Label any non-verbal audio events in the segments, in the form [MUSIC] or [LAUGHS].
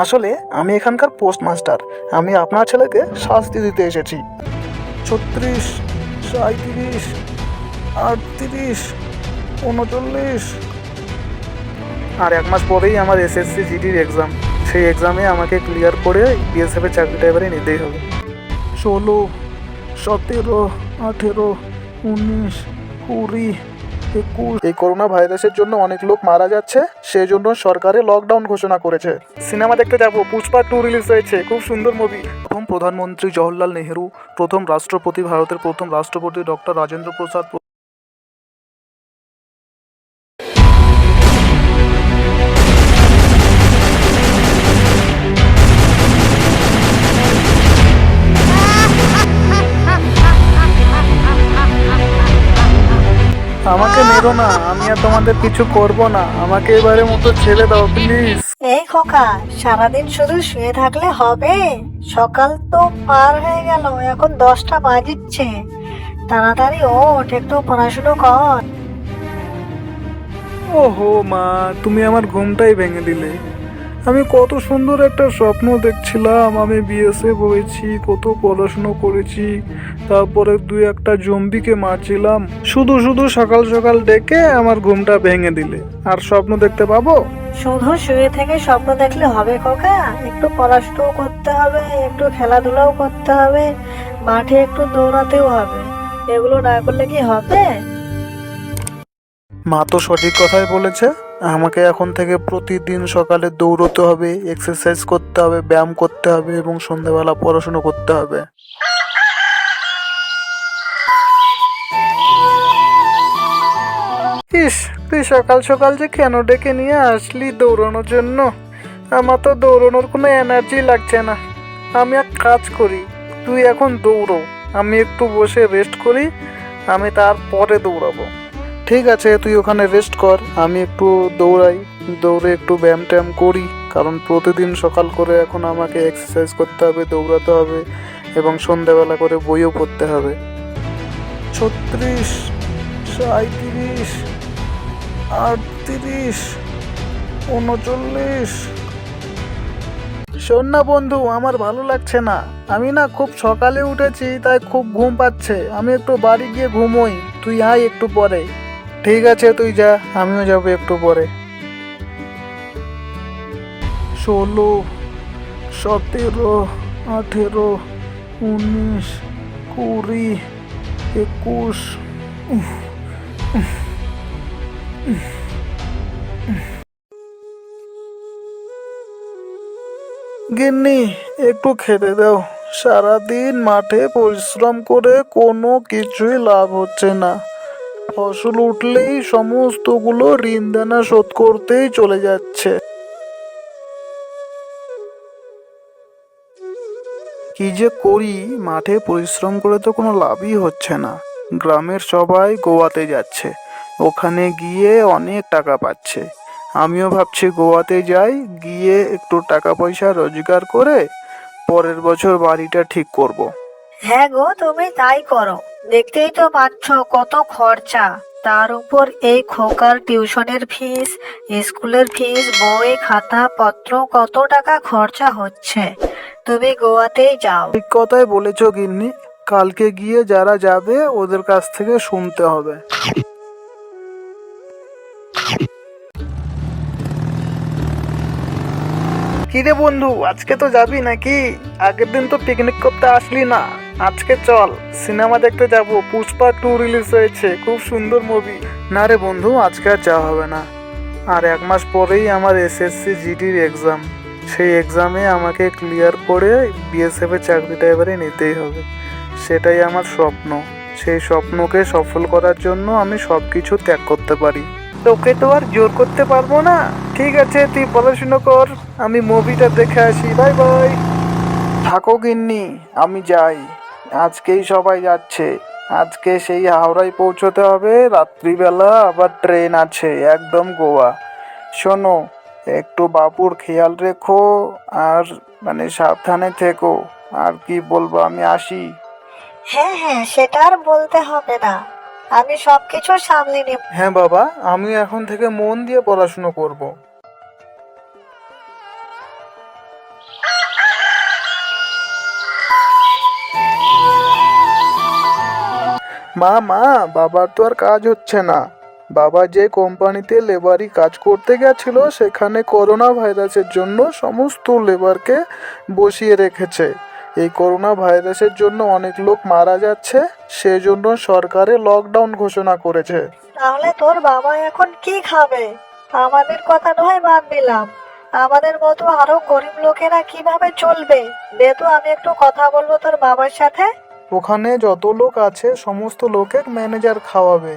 আসলে আমি এখানকার পোস্টমাস্টার। আমি আপনার ছেলেকে শাস্তি দিতে এসেছি। ছত্রিশ সাঁত্রিশ আটত্রিশ, উনচল্লিশ। আর এক মাস পরেই আমার এসএসসি জিডির এক্সাম সেই এক্সামে আমাকে ক্লিয়ার করে বিএসএফের চাকরিটা এবারে নিতেই হবে। ষোলো, সতেরো, আঠেরো, উনিশ, কুড়ি এই করোনা ভাইরাসের জন্য অনেক লোক মারা যাচ্ছে সেই জন্য সরকারে লকডাউন ঘোষণা করেছে। সিনেমা দেখতে যাব, পুষ্পা টু রিলিজ হয়েছে, খুব সুন্দর মুভি প্রথম প্রধানমন্ত্রী জওহরলাল নেহেরু, প্রথম রাষ্ট্রপতি, ভারতের প্রথম রাষ্ট্রপতি ডক্টর রাজেন্দ্র প্রসাদ মেরো না আমি আর তোমাদের কিছু করব না। আমাকে এবারে মতো ছেড়ে দাও প্লিজ এই খোকা সারাদিন শুধু শুয়ে থাকলে হবে? সকাল তো পার হয়ে গেল এখন দশটা বাজিচ্ছে। তাড়াতাড়ি ওঠ একটু পড়াশুনো কর। ওহো মা তুমি আমার ঘুমটাই ভেঙে দিলে। আমি কত সুন্দর একটা স্বপ্ন দেখছিলাম। আমি বিএসএফ হয়েছি কত পড়াশুনো করেছি তারপরে দুই একটা জম্বিকে মারছিলাম। শুধু শুধু সকাল সকাল ডেকে আমার ঘুমটা ভেঙে দিলে। আর স্বপ্ন দেখতে পাবো? শুধু শুয়ে থেকে স্বপ্ন দেখলে হবে খোকা একটু পড়াশুনো করতে হবে একটু খেলাধুলাও করতে হবে মাঠে একটু দৌড়াতেও হবে। এগুলো না করলে কি হবে? মা তো সঠিক কথাই বলেছে। আমাকে এখন থেকে প্রতিদিন সকালে দৌড়তে হবে এক্সারসাইজ করতে হবে, ব্যায়াম করতে হবে এবং সন্ধ্যাবেলা পড়াশুনো করতে হবে। ইস, তুই সকাল সকাল যে কেন ডেকে নিয়ে আসলি দৌড়ানোর জন্য? আমার তো দৌড়ানোর কোনো এনার্জি লাগছে না। আমি এক কাজ করি, তুই এখন দৌড়ো। আমি একটু বসে রেস্ট করি, আমি তারপরে দৌড়াবো। ঠিক আছে, তুই ওখানে রেস্ট কর, আমি একটু দৌড়াই, দৌড়ে একটু ব্যায়াম ট্যায়াম করি, কারণ প্রতিদিন সকাল করে এখন আমাকে এক্সারসাইজ করতে হবে, দৌড়াতে হবে এবং সন্ধ্যাবেলা করে বইও পড়তে হবে। ছত্রিশ সাঁত্রিশ আটত্রিশ, উনচল্লিশ। শোন না বন্ধু, আমার ভালো লাগছে না। আমি না খুব সকালে উঠেছি, তাই খুব ঘুম পাচ্ছে। আমি একটু বাড়ি গিয়ে ঘুমোই, তুই আয় একটু পরে। ঠিক আছে, তুই যা, আমিও যাব একটু পরে ষোলো, সতেরো, আঠেরো, উনিশ, কুড়ি, একুশ। গিন্নি, একটু খেতে দাও সারাদিন মাঠে পরিশ্রম করে কোনো কিছুই লাভ হচ্ছে না ফসল উঠলেই সমস্তগুলো ঋণ দেনা শোধ করতেই চলে যাচ্ছে। কি যে করি, মাঠে পরিশ্রম করে তো কোনো লাভই হচ্ছে না। গ্রামের সবাই গোয়াতে যাচ্ছে। ওখানে গিয়ে অনেক টাকা পাচ্ছে। আমিও ভাবছি গোয়াতে যাই, গিয়ে একটু টাকা পয়সা রোজগার করে পরের বছর বাড়িটা ঠিক করব। হ্যাঁ গো, তুমি তাই করো। দেখতেই তো পাচ্ছ কত খরচা। তার উপর এই খোকার টিউশনের ফিস, স্কুলের ফিস, বই, খাতা, পত্র কত টাকা খরচা হচ্ছে। তুমি গোয়াতেই যাও। ঠিক কথাই বলেছ গিন্নি। কালকে গিয়ে যারা যাবে, ওদের কাছ থেকে শুনতে হবে। কিরে বন্ধু, আজকে তো যাবি নাকি? আগের দিন তো পিকনিক করতে আসলি না। আজকে চল, সিনেমা দেখতে যাব। পুষ্পা টু রিলিজ হয়েছে, খুব সুন্দর মুভি না রে বন্ধু, আজকে আর যাওয়া হবে না। আর এক মাস পরেই আমার এসএসসি জিডির এক্সাম সেই এক্সামে আমাকে ক্লিয়ার করে বিএসএফ এর চাকরিটা এবারে নিতেই হবে। সেটাই আমার স্বপ্ন। সেই স্বপ্নকে সফল করার জন্য আমি সব কিছু ত্যাগ করতে পারি। তোকে তো আর জোর করতে পারব না। ঠিক আছে, তুই পড়াশুনো কর। আমি মুভিটা দেখে আসি। বাই বাই থাকো, গিন্নি। আমি যাই। আজকেই সবাই যাচ্ছে। আজকে সেই হাওড়ায় পৌঁছতে হবে। রাত্রিবেলা আবার ট্রেন আছে একদম গোয়া। শোনো একটু বাবুর খেয়াল রেখো আর মানে সাবধানে থেকো। আর কি বলব আমি আসি। হ্যাঁ হ্যাঁ সেটা আর বলতে হবে না। আমি সবকিছু সামলে নেব। হ্যাঁ বাবা আমি এখন থেকে মন দিয়ে পড়াশুনো করব। মা মা, বাবার তো আর কাজ হচ্ছে না। বাবা যে কোম্পানিতে লেবারি কাজ করতে গেছিল, সেখানে করোনা ভাইরাসের জন্য সমস্ত লেবারকে বসিয়ে রেখেছে। এই করোনা ভাইরাসের জন্য অনেক লোক মারা যাচ্ছে, সেজন্য সরকারে লকডাউন ঘোষণা করেছে। তাহলে তোর বাবা এখন কি খাবে? আমাদের কথা নয় বাদ দিলাম। আমাদের মতো আরও গরিব লোকেরা কীভাবে চলবে? দে তো, আমি একটু কথা বলব তোর বাবার সাথে। ওখানে যত লোক আছে সমস্ত লোকের ম্যানেজার খাওয়াবে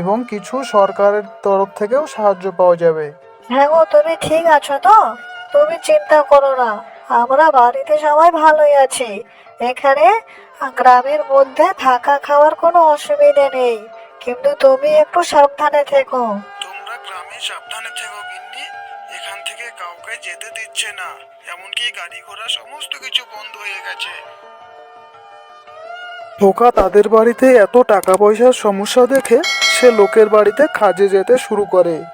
এবং কিছু সরকারের তরফ থেকেও সাহায্য পাওয়া যাবে। হ্যাঁ গো তুমি ঠিক আছো তো? তুমি চিন্তা করো না আমরা বাড়িতে সবাই ভালোই আছি। এখানে গ্রামের মধ্যে থাকা খাওয়ার কোনো অসুবিধে নেই কিন্তু তুমি একটু সাবধানে থেকো। তোমরা গ্রামে সাবধানে থেকো গিন্নি এখান থেকে কাউকে যেতে দিচ্ছে না এমনকি গাড়ি ঘোড়া সমস্ত কিছু বন্ধ হয়ে গেছে। খোকা তাদের বাড়িতে এত টাকা পয়সার সমস্যা দেখে সে লোকের বাড়িতে কাজে যেতে শুরু করে।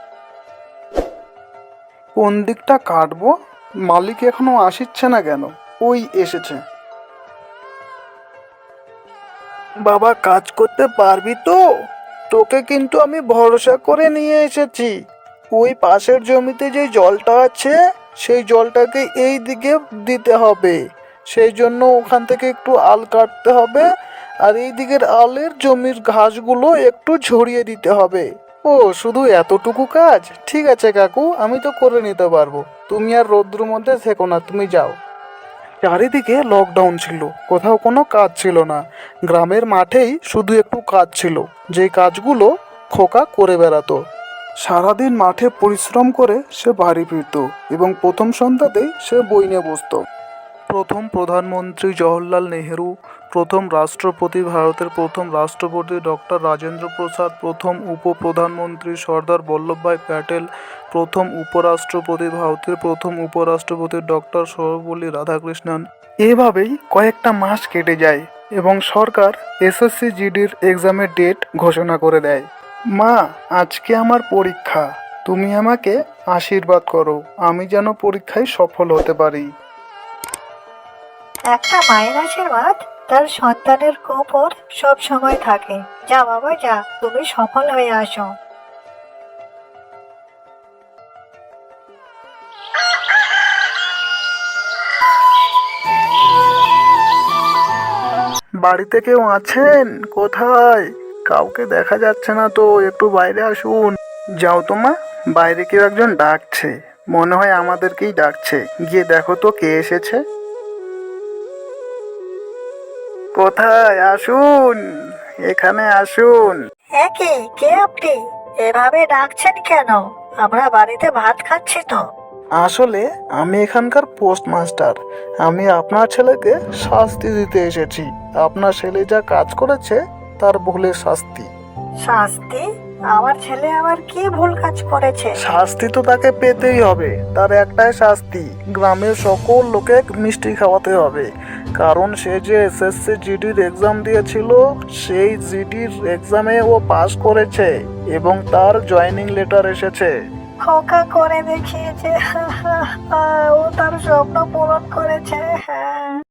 কোন দিকটা কাটবো? মালিক এখনও আসিচ্ছে না কেন? ওই এসেছে। বাবা, কাজ করতে পারবি তো? তোকে কিন্তু আমি ভরসা করে নিয়ে এসেছি। ওই পাশের জমিতে যে জলটা আছে, সেই জলটাকে এই দিকে দিতে হবে। সেই জন্য ওখান থেকে একটু আল কাটতে হবে। আর এই দিকের আলের জমির ঘাসগুলো একটু ঝরিয়ে দিতে হবে। ও, শুধু এতটুকু কাজ? ঠিক আছে কাকু, আমি তো করে নিতে পারব। তুমি আর রৌদ্রের মধ্যে থেকো না, তুমি যাও। চারিদিকে লকডাউন ছিল, কোথাও কোনো কাজ ছিল না। গ্রামের মাঠেই শুধু একটু কাজ ছিল যে কাজগুলো খোকা করে বেড়াতো। সারাদিন মাঠে পরিশ্রম করে সে বাড়ি ফিরত এবং প্রথম সন্ধ্যাতেই সে বই নিয়ে বসতো। প্রথম প্রধানমন্ত্রী জওহরলাল নেহেরু প্রথম রাষ্ট্রপতি ভারতের প্রথম রাষ্ট্রপতি ডক্টর রাজেন্দ্র প্রসাদ, প্রথম উপপ্রধানমন্ত্রী সর্দার বল্লভভাই প্যাটেল, প্রথম উপরাষ্ট্রপতি ভারতের প্রথম উপরাষ্ট্রপতি ডক্টর সর্বপল্লী রাধাকৃষ্ণন। এভাবেই কয়েকটা মাস কেটে যায় এবং সরকার এসএসসি জিডির এক্সামের ডেট ঘোষণা করে দেয়। মা, আজকে আমার পরীক্ষা। তুমি আমাকে আশীর্বাদ করো। আমি যেন পরীক্ষায় সফল হতে পারি। একটা মায়ের আশীর্বাদ? তার সন্তানের উপর সব সময় থাকে। যা বাবা, যা, তুমি সফল হয়ে আসো। বাড়িতে কেউ আছেন? কোথায়? কাউকে দেখা যাচ্ছে না তো, একটু বাইরে আসুন। যাও তো মা, বাইরে কেউ একজন ডাকছে। মনে হয় আমাদেরকেই ডাকছে। গিয়ে দেখো তো কে এসেছে। কোথায়? আসুন। এখানে আসুন। একে কে? আপনি? এভাবে ডাকছেন কেন? আমরা বাড়িতে ভাত খাচ্ছি তো। আসলে আমি এখানকার পোস্টমাস্টার। আমি আপনার ছেলেকে শাস্তি দিতে এসেছি। আপনার ছেলে যা কাজ করেছে তার ভুলের শাস্তি। শাস্তি? আমার ছেলে আবার কি ভুল কাজ করেছে? শাস্তি তো তাকে পেতেই হবে। তার একটাই শাস্তি গ্রামের সকল লোকে মিষ্টি খাওয়াতে হবে। কারণ সে যে এসএসসি জিডির এক্সাম দিয়েছিল সেই জিডির এক্সামে ও পাস করেছে এবং তার জয়েনিং লেটার এসেছে। খোকা করে দেখিয়েছে। [LAUGHS] ও তার স্বপ্ন পূরণ করেছে। হ্যাঁ।